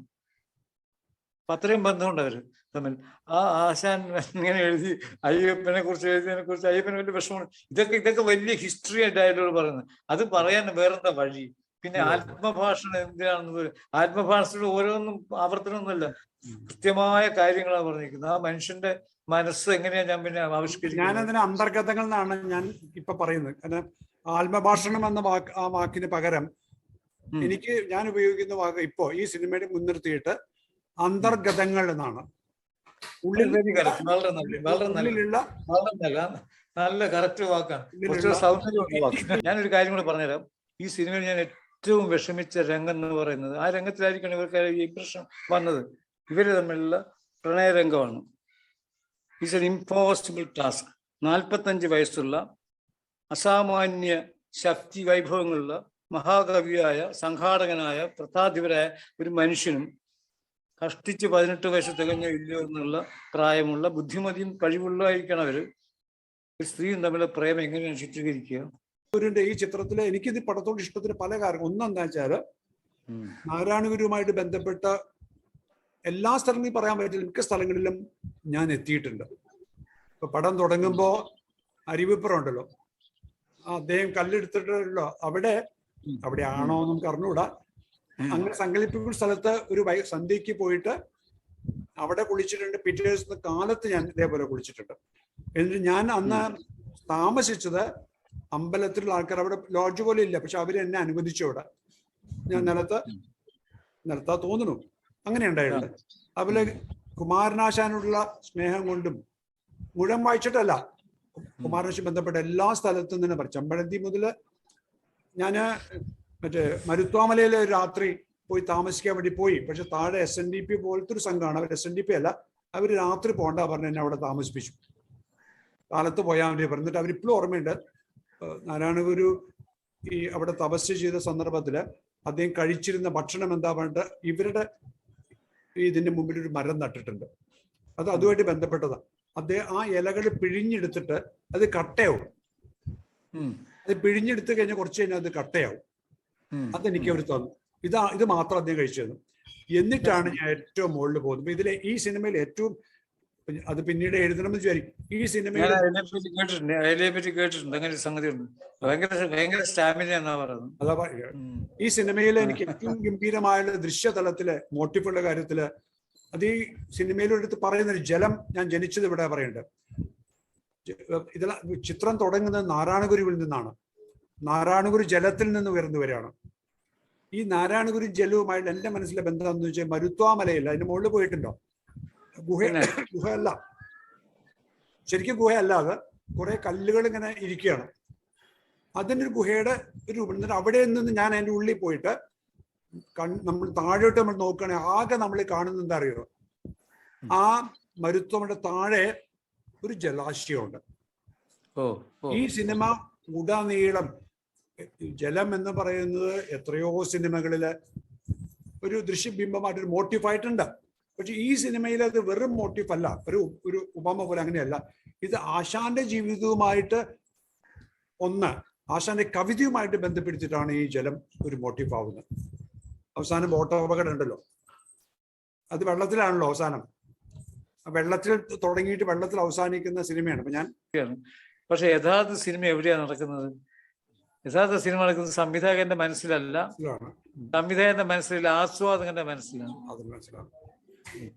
അപ്പൊ അത്രയും ബന്ധമുണ്ട് അവർ തമ്മിൽ. ആ ആശാൻ ഇങ്ങനെ എഴുതി അയ്യപ്പനെ കുറിച്ച് എഴുതിയതിനെ കുറിച്ച് അയ്യപ്പനെ വലിയ വിഷമമാണ്. ഇതൊക്കെ ഇതൊക്കെ വലിയ ഹിസ്റ്ററി ഡയലോഗ് പറയുന്നത്. അത് പറയാൻ വേറെന്താ വഴി? പിന്നെ. ആത്മഭാഷണം എന്തിനാണെന്ന് ആത്മഭാഷയുടെ ഓരോന്നും ആവർത്തനമൊന്നുമല്ല. കൃത്യമായ കാര്യങ്ങളാണ് പറഞ്ഞിരിക്കുന്നത്. ആ മനുഷ്യന്റെ മനസ്സ് എങ്ങനെയാ ഞാൻ പിന്നെ ആവിഷ്കരിക്കുന്നത്? ഞാനതിന് അന്തർഗതങ്ങൾ എന്നാണ് ഞാൻ ഇപ്പൊ പറയുന്നത്. കാരണം ആത്മഭാഷണം എന്ന വാക്ക് ആ വാക്കിന് പകരം എനിക്ക് ഞാൻ ഉപയോഗിക്കുന്ന വാക്ക് ഇപ്പോ ഈ സിനിമയുടെ മുൻനിർത്തിയിട്ട് അന്തർഗതങ്ങൾ എന്നാണ്. ഉള്ളിൽ Very correct. വളരെ നല്ല വളരെ നല്ല ഉള്ളിലുള്ള നല്ല കറക്റ്റ് വാക്കാണ്. ഞാനൊരു കാര്യം കൂടെ പറഞ്ഞുതരാം. ഈ സിനിമയിൽ ഞാൻ ഏറ്റവും വിഷമിച്ച രംഗം എന്ന് പറയുന്നത് ആ രംഗത്തിലായിരിക്കണം ഇവർക്ക് ഈ പ്രശ്നം വന്നത്. ഇവർ തമ്മിലുള്ള പ്രണയരംഗമാണ് ഇറ്റ്സ് എൻ ഇമ്പോസിബിൾ ടാസ്ക് നാൽപ്പത്തഞ്ച് വയസ്സുള്ള അസാമാന്യ ശക്തി വൈഭവങ്ങളുള്ള മഹാകവിയായ സംഘാടകനായ പ്രതാധിപരായ ഒരു മനുഷ്യനും കഷ്ടിച്ച് പതിനെട്ട് വയസ്സ് തികഞ്ഞ ഇല്ലയോ എന്നുള്ള പ്രായമുള്ള ബുദ്ധിമതിയും കഴിവുള്ളതായിരിക്കണം അവർ ഒരു സ്ത്രീയും തമ്മിലുള്ള പ്രേമം എങ്ങനെയാണ് ചിത്രീകരിക്കുക? സൂര്യന്റെ ഈ ചിത്രത്തിൽ ഈ പടത്തോട് ഇഷ്ടത്തിന് പല കാരണം ഒന്നെന്താ വെച്ചാൽ ഉം. നാരായണ ഗുരുവുമായിട്ട് ബന്ധപ്പെട്ട എല്ലാ സ്ഥലങ്ങളിലും പറയാൻ പറ്റില്ല. മിക്ക സ്ഥലങ്ങളിലും ഞാൻ എത്തിയിട്ടുണ്ട്. ഇപ്പൊ പടം തുടങ്ങുമ്പോ അരിവിപ്പുറം ഉണ്ടല്ലോ അദ്ദേഹം കല്ലെടുത്തിട്ടുണ്ടല്ലോ. അവിടെ അവിടെ ആണോ നമുക്ക് അറിഞ്ഞുകൂടാ. അങ്ങനെ സങ്കല്പിക്കുന്ന സ്ഥലത്ത് ഒരു വൈ സന്ധ്യക്ക് പോയിട്ട് അവിടെ കുളിച്ചിട്ടുണ്ട്. പിറ്റേ ദിവസത്തെ കാലത്ത് ഞാൻ ഇതേപോലെ കുളിച്ചിട്ടുണ്ട്. എന്നിട്ട് ഞാൻ അന്ന് താമസിച്ചത് അമ്പലത്തിലുള്ള ആൾക്കാർ അവിടെ ലോഡ്ജ് പോലെ ഇല്ല. പക്ഷെ അവർ എന്നെ അനുവദിച്ചു അവിടെ. ഞാൻ നിലത്ത് നിലത്താ തോന്നുന്നു. അങ്ങനെ ഉണ്ടായിട്ടുണ്ട്. അതുപോലെ കുമാരനാശാനോടുള്ള സ്നേഹം കൊണ്ടും മുഴുവൻ വായിച്ചിട്ടല്ല. കുമാരനാശി ബന്ധപ്പെട്ട എല്ലാ സ്ഥലത്തും തന്നെ പറയും. ചമ്പഴന്തി മുതൽ ഞാൻ മറ്റേ മരുത്വാമലയിലെ ഒരു രാത്രി പോയി താമസിക്കാൻ വേണ്ടി പോയി. പക്ഷെ താഴെ എസ് എൻ ഡി പി പോലത്തെ ഒരു സംഘമാണ് അവർ എസ് എൻ ഡി പി അല്ല. അവർ രാത്രി പോകണ്ട പറഞ്ഞ് എന്നെ അവിടെ താമസിപ്പിച്ചു. കാലത്ത് പോയാൽ വേണ്ടി പറഞ്ഞിട്ട് അവരിപ്പോഴും ഓർമ്മയുണ്ട്. നാരായണ ഗുരു ഈ അവിടെ തപസ് ചെയ്ത സന്ദർഭത്തിൽ അദ്ദേഹം കഴിച്ചിരുന്ന ഭക്ഷണം എന്താ പറഞ്ഞിട്ട് ഇവരുടെ ഈ ഇതിന്റെ മുമ്പിൽ ഒരു മരം നട്ടിട്ടുണ്ട്. അത് അതുമായിട്ട് ബന്ധപ്പെട്ടതാണ് അദ്ദേഹം ആ ഇലകൾ പിഴിഞ്ഞെടുത്തിട്ട് അത് കട്ടയാവും. അത് പിഴിഞ്ഞെടുത്ത് കഴിഞ്ഞാൽ കുറച്ച് കഴിഞ്ഞാൽ അത് കട്ടയാവും. അതെനിക്ക് അവർ തന്നു. ഇതാ ഇത് മാത്രം അദ്ദേഹം കഴിച്ചു തന്നു. എന്നിട്ടാണ് ഞാൻ ഏറ്റവും മുകളിൽ പോകുന്നത്. ഇതിലെ ഈ സിനിമയിൽ ഏറ്റവും അത് പിന്നീട് എഴുതണമെന്ന് വിചാരിക്കും. ഈ കേട്ടിട്ടുണ്ട്. അതിനെ പറ്റി കേട്ടിട്ടുണ്ട്. അങ്ങനെ സംഗതി ഉണ്ട്. ഭയങ്കര ഭയങ്കര സ്റ്റാമിന എന്നാ പറയുന്നത്. അതാ ഈ സിനിമയിൽ എനിക്ക് ഏറ്റവും ഗംഭീരമായ ദൃശ്യതലത്തിലെ മോട്ടിഫുള്ള കാര്യത്തിൽ അത് ഈ സിനിമയിലെടുത്ത് പറയുന്ന ഒരു ജലം ഞാൻ ജനിച്ചത് ഇവിടെ പറയുന്നുണ്ട് ഇതെല്ലാം ചിത്രം തുടങ്ങുന്നത് നാരായണഗുരുവിൽ നിന്നാണ്. നാരായണഗുരു ജലത്തിൽ നിന്ന് ഉയർന്നു വരികയാണ്. ഈ നാരായണഗുരു ജലവുമായിട്ട് എന്റെ മനസ്സിലെ ബന്ധം എന്ന് വെച്ചാൽ മരുത്വാമലയില്ല. അതിന്റെ മുകളിൽ പോയിട്ടുണ്ടോ? ഗുഹ ഗുഹയല്ല. ശരിക്കും ഗുഹയല്ല അത് കുറെ കല്ലുകൾ ഇങ്ങനെ ഇരിക്കുകയാണ്. അതിന്റെ ഒരു ഗുഹയുടെ ഒരു രൂപം. എന്നിട്ട് അവിടെ നിന്ന് ഞാൻ അതിന്റെ ഉള്ളിൽ പോയിട്ട് കൺ നമ്മൾ താഴോട്ട് നമ്മൾ നോക്കുകയാണെങ്കിൽ ആകെ നമ്മൾ കാണുന്നത് എന്താ അറിയോ? ആ മരുത്വയുടെ താഴെ ഒരു ജലാശയമുണ്ട്. ഈ സിനിമ ഉടനീളം ജലം എന്ന് പറയുന്നത് എത്രയോ സിനിമകളിൽ ഒരു ദൃശ്യബിംബമായിട്ടൊരു മോട്ടീഫായിട്ടുണ്ട്. പക്ഷെ ഈ സിനിമയിൽ അത് വെറും മോട്ടീഫ് അല്ല. ഒരു ഒരു ഉപമ പോലെ അങ്ങനെയല്ല. ഇത് ആശാന്റെ ജീവിതവുമായിട്ട് ഒന്ന് ആശാന്റെ കവിതയുമായിട്ട് ബന്ധപ്പെടുത്തിയിട്ടാണ് ഈ ജലം ഒരു മോട്ടീഫ് ആവുന്നത്. അവസാനം ബോട്ട് അപകടം ഉണ്ടല്ലോ. അത് വെള്ളത്തിലാണല്ലോ അവസാനം. വെള്ളത്തിൽ തുടങ്ങിയിട്ട് വെള്ളത്തിൽ അവസാനിക്കുന്ന സിനിമയാണ്. അപ്പൊ ഞാൻ പക്ഷെ യഥാർത്ഥ സിനിമ എവിടെയാണ് നടക്കുന്നത്? യഥാർത്ഥ സിനിമ നടക്കുന്നത് സംവിധായകന്റെ മനസ്സിലല്ല. സംവിധായകന്റെ മനസ്സിലല്ല ആസ്വാദകന്റെ മനസ്സിലാണ്. അത് മനസ്സിലാവും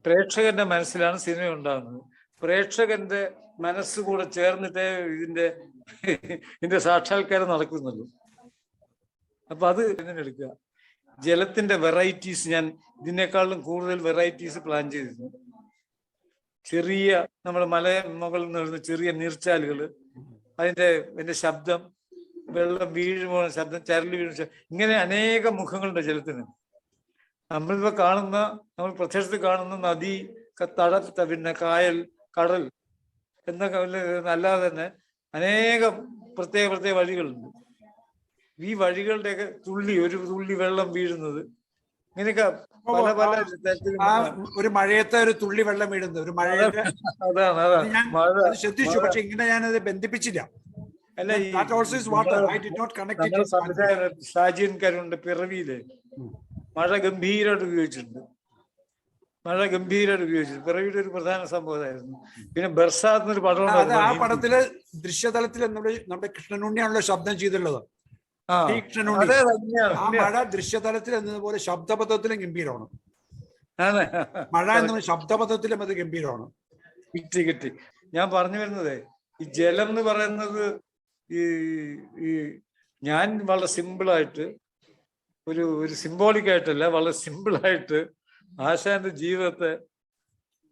പ്രേക്ഷകന്റെ മനസ്സിലാണ് സിനിമ ഉണ്ടാകുന്നത്. പ്രേക്ഷകന്റെ മനസ്സ് കൂടെ ചേർന്നിട്ടേ ഇതിന്റെ ഇതിന്റെ സാക്ഷാത്കാരം നടക്കുന്നുള്ളൂ. അപ്പൊ അത് എങ്ങനെ എടുക്കുക? ജലത്തിന്റെ വെറൈറ്റീസ് ഞാൻ ഇതിനേക്കാളും കൂടുതൽ വെറൈറ്റീസ് പ്ലാൻ ചെയ്തിരുന്നു. ചെറിയ നമ്മുടെ മല മുകളിൽ നിന്ന് ചെറിയ നീർച്ചാലുകൾ അതിന്റെ അതിന്റെ ശബ്ദം വെള്ളം വീഴുമ്പോൾ ശബ്ദം ചരൽ വീഴുമ്പോൾ ഇങ്ങനെ അനേകം മുഖങ്ങളുണ്ട് ജലത്തിന് നമ്മളിപ്പോ കാണുന്ന നമ്മൾ പ്രത്യക്ഷത്തിൽ കാണുന്ന നദി തട പിന്നെ കായൽ കടൽ എന്നൊക്കെ അല്ലാതെ തന്നെ അനേകം പ്രത്യേക പ്രത്യേക വഴികളുണ്ട്. ഈ വഴികളുടെയൊക്കെ തുള്ളി ഒരു തുള്ളി വെള്ളം വീഴുന്നത് ഇങ്ങനെയൊക്കെ പല പല ഒരു മഴയത്തെ ഒരു തുള്ളി വെള്ളം വീഴുന്നത്. ഒരു മഴയുടെ അതാണ് അതാണ്. മഴ ശ്രദ്ധിച്ചു പക്ഷെ ഇങ്ങനെ ഞാനത് ബന്ധിപ്പിച്ചില്ല. അല്ല ഷാജിയൻ കരുണ്ട് പിറവിയിൽ. മഴ ഗംഭീരമായിട്ട് ഉപയോഗിച്ചിട്ടുണ്ട്. മഴ ഗംഭീരമായിട്ട് ഉപയോഗിച്ചിട്ടുണ്ട്. പിറവിയുടെ ഒരു പ്രധാന സംഭവമായിരുന്നു പിന്നെ ബർസാത്ത് എന്നൊരു പടം ആ പടത്തിൽ ദൃശ്യതലത്തിൽ നമ്മുടെ നമ്മുടെ കൃഷ്ണനുണ്ണിയാണല്ലോ ശബ്ദം ചെയ്തിട്ടുള്ളത്. ആ മഴ ദൃശ്യതലത്തിൽ എന്നതുപോലെ ശബ്ദപഥത്തിലും ഗംഭീരമാണ്. മഴ എന്ന ശബ്ദപഥത്തിലും അത് ഗംഭീരമാണ്. കിട്ടി കിട്ടി. ഞാൻ പറഞ്ഞു വരുന്നത് ഈ ജലം എന്ന് പറയുന്നത് ഈ ഈ ഞാൻ വളരെ സിമ്പിളായിട്ട് ഒരു ഒരു സിംബോളിക് ആയിട്ടല്ല വളരെ സിമ്പിളായിട്ട് ആശാന്റെ ജീവിതത്തെ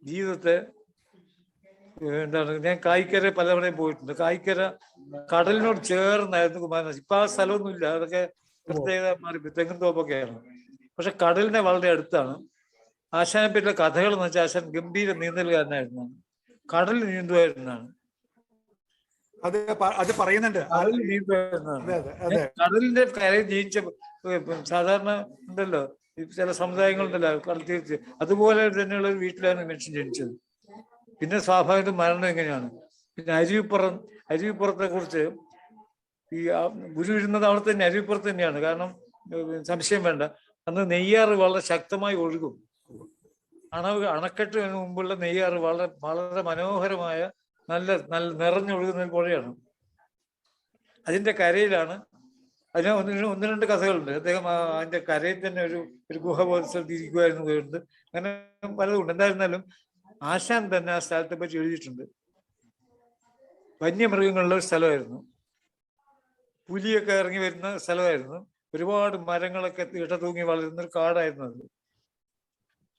ജീവിതത്തെ എന്താണ് ഞാൻ കായിക്കര പലവണയും പോയിട്ടുണ്ട്. കായിക്കര കടലിനോട് ചേർന്നായിരുന്നു കുമാരനാശ് ഇപ്പൊ ആ സ്ഥലമൊന്നുമില്ല. അതൊക്കെ പ്രത്യേകത മാറി തെങ്ങും തോപ്പൊക്കെയാണ്. പക്ഷെ കടലിനെ വളരെ അടുത്താണ്. ആശാനെ പറ്റിയുള്ള കഥകൾ എന്ന് വെച്ചാൽ ആശാൻ ഗംഭീര നീന്തലുകാരനായിരുന്നു കടൽ നീന്തുമായിരുന്നാണ് അത് അത് പറയുന്നുണ്ട്. കടലിന്റെ കരയിൽ ജയിച്ച ഇപ്പം സാധാരണ ഉണ്ടല്ലോ. ചില സമുദായങ്ങളുണ്ടല്ലോ കടൽ അതുപോലെ തന്നെയുള്ള ഒരു വീട്ടിലാണ് മനുഷ്യൻ ജനിച്ചത്. പിന്നെ സ്വാഭാവിക മരണം എങ്ങനെയാണ്? പിന്നെ അരുവിപ്പുറം അരുവിപ്പുറത്തെ കുറിച്ച് ഈ ഗുരു ഇരുന്നത് അവിടെ തന്നെ അരുവിപ്പുറത്ത് തന്നെയാണ്. കാരണം സംശയം വേണ്ട. അന്ന് നെയ്യാറ് വളരെ ശക്തമായി ഒഴുകും. അണ അണക്കെട്ടിന് മുമ്പുള്ള നെയ്യാറ് വളരെ വളരെ മനോഹരമായ നല്ല നല്ല നിറഞ്ഞൊഴുകുന്ന പുഴയാണ് അതിന്റെ കരയിലാണ് അതിന് ഒന്ന് ഒന്ന് രണ്ട് കഥകളുണ്ട്. അദ്ദേഹം അതിന്റെ കരയിൽ തന്നെ ഒരു ഒരു ഗുഹ പോലെ സ്ഥലത്ത് പോയിട്ടുണ്ട് അങ്ങനെ പലതുണ്ട്. എന്തായിരുന്നാലും ആശാൻ തന്നെ ആ സ്ഥലത്തെ പറ്റി എഴുതിയിട്ടുണ്ട്. വന്യമൃഗങ്ങളുടെ ഒരു സ്ഥലമായിരുന്നു. പുലിയൊക്കെ ഇറങ്ങി വരുന്ന സ്ഥലമായിരുന്നു. ഒരുപാട് മരങ്ങളൊക്കെ ഇട തൂങ്ങി വളരുന്ന ഒരു കാടായിരുന്നു അത്.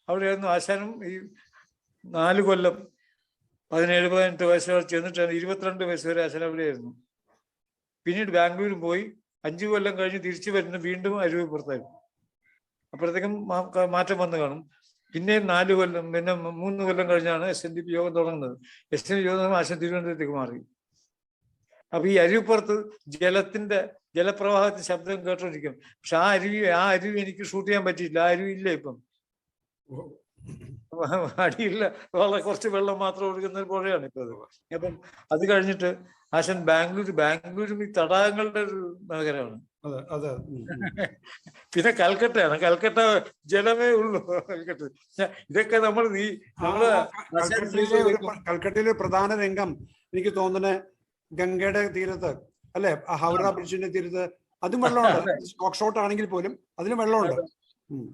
അവിടെയായിരുന്നു ആശാനും ഈ നാല് കൊല്ലം പതിനേഴ് പതിനെട്ട് വയസ്സ് വരെ ചെന്നിട്ടാണ് ഇരുപത്തിരണ്ട് വയസ്സ് വരെ ആശാൻ അവിടെയായിരുന്നു. പിന്നീട് ബാംഗ്ലൂരിൽ പോയി. അഞ്ചു കൊല്ലം കഴിഞ്ഞ് തിരിച്ചു വരുന്ന വീണ്ടും അരുവിപ്പുറത്തായിരുന്നു അപ്പോഴത്തേക്കും മാറ്റം വന്നു കാണും. പിന്നെ നാല് കൊല്ലം പിന്നെ മൂന്ന് കൊല്ലം കഴിഞ്ഞാണ് എസ് എൻ ഡി പി യോഗം തുടങ്ങുന്നത്. എസ് എൻ ഡി യോഗം ആശം തിരുവനന്തപുരത്തേക്ക് മാറി. അപ്പൊ ഈ അരുവിപ്പുറത്ത് ജലത്തിന്റെ ജലപ്രവാഹത്തിന്റെ ശബ്ദം കേട്ടോണ്ടിരിക്കും. പക്ഷെ ആ അരുവി ആ അരുവി എനിക്ക് ഷൂട്ട് ചെയ്യാൻ പറ്റിയില്ല. ആ അരുവി ഇല്ല ഇപ്പം. അടിയില്ല. വളരെ കുറച്ച് വെള്ളം മാത്രം ഒഴുകുന്ന പുഴയാണ് ഇപ്പൊ അപ്പം അത് കഴിഞ്ഞിട്ട് ആശൻ ബാംഗ്ലൂർ ബാംഗ്ലൂരും ഈ തടാകങ്ങളുടെ ഒരു നഗരമാണ്. അതെ അതെ. പിന്നെ കൽക്കട്ടയാണ്. കൽക്കട്ട ജലമേ ഉള്ളൂ. കൽക്കട്ട. ഇതൊക്കെ നമ്മൾ നീ നമ്മൾ കൽക്കട്ടയിലെ പ്രധാന രംഗം എനിക്ക് തോന്നുന്നത് ഗംഗയുടെ തീരത്ത് അല്ലെ? ഹൗറ ബ്രിഡ്ജിന്റെ തീരത്ത്. അതും വെള്ളമുണ്ട്. ഷോട്ട് ആണെങ്കിൽ പോലും അതിലും വെള്ളമുണ്ട്. ഉം.